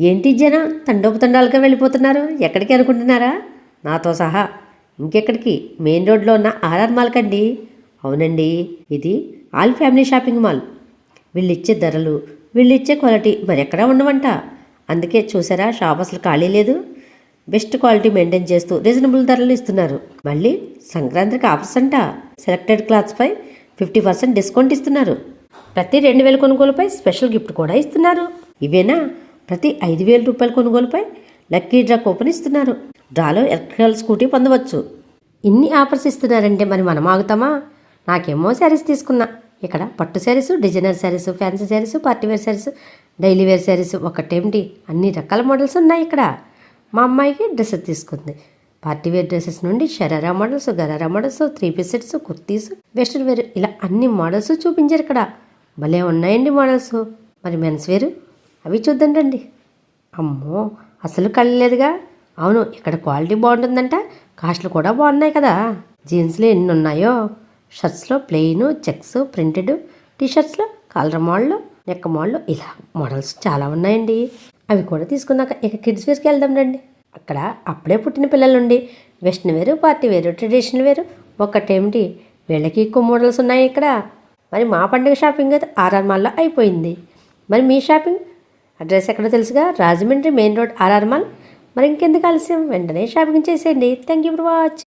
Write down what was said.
ఏంటి జన తండోపతండాలుగా వెళ్ళిపోతున్నారు? ఎక్కడికి అనుకుంటున్నారా? నాతో సహా ఇంకెక్కడికి? మెయిన్ రోడ్లో ఉన్న ఆర్ఆర్ మాల్ కండి. అవునండి ఇది ఆల్ ఫ్యామిలీ షాపింగ్ మాల్. వీళ్ళిచ్చే ధరలు వీళ్ళిచ్చే క్వాలిటీ మరి ఉండవంట. అందుకే చూసారా షాప్ అసలు ఖాళీ లేదు. బెస్ట్ క్వాలిటీ మెయింటైన్ చేస్తూ రీజనబుల్ ధరలు ఇస్తున్నారు. మళ్ళీ సంక్రాంతికి ఆఫర్స్ అంట. సెలెక్టెడ్ క్లాత్స్పై ఫిఫ్టీ పర్సెంట్ డిస్కౌంట్ ఇస్తున్నారు. ప్రతి రెండు వేల కొనుగోలుపై స్పెషల్ గిఫ్ట్ కూడా ఇస్తున్నారు. ఇవేనా? ప్రతి ఐదు వేల రూపాయల కొనుగోలుపై లక్కీ డ్రా కూపన్ ఇస్తున్నారు. డ్రాలో ఎలక్ట్రికల్ స్కూటీ పొందవచ్చు. ఇన్ని ఆఫర్స్ ఇస్తున్నారంటే మరి మనం ఆగుతామా? నాకేమో శారీస్ తీసుకున్నా. ఇక్కడ పట్టు saris designer saris fancy saris party wear saris daily wear saris ఒకటేమిటి? అన్ని రకాల మోడల్స్ ఉన్నాయి ఇక్కడ. మా అమ్మాయికి డ్రెస్సెస్ తీసుకుంది. పార్టీ వేర్ డ్రెస్సెస్ నుండి sharara models gharara models three piece sets kurtis western wear ఇలా అన్ని మోడల్స్ చూపించారు ఇక్కడ. భలే ఉన్నాయండి మోడల్స్. మరి మెన్స్ వేరు అవి చూద్దాం రండి అమ్మో అసలు కళ్ళలేదుగా అవును ఇక్కడ క్వాలిటీ బాగుంటుందంట. కాస్ట్లు కూడా బాగున్నాయి కదా. జీన్స్లో ఎన్ని ఉన్నాయో. షర్ట్స్లో ప్లెయిన్ చెక్స్ ప్రింటెడ్ టీషర్ట్స్లో కాలర్ మోడల్ నెక్క మోడల్ ఇలా మోడల్స్ చాలా ఉన్నాయండి. అవి కూడా తీసుకున్నాక ఇక కిడ్స్ వేర్కి వెళ్దాం రండి. అక్కడ అప్పుడే పుట్టిన పిల్లలుండి. వెస్ట్రన్ వేరు పార్టీ వేరు ట్రెడిషనల్ వేరు. ఒకటేమిటి వీళ్ళకి ఎక్కువ మోడల్స్ ఉన్నాయి ఇక్కడ. మరి మా పండుగ షాపింగ్ అయితే ఆర్ఆర్ మాల్లో అయిపోయింది. మరి మీ షాపింగ్ అడ్రస్ ఎక్కడో తెలుసుగా Rajahmundry main road RR mall. మరి ఇంకెందుకు ఆలస్యం? వెంటనే షాపింగ్ చేసేయండి. Thank you for watch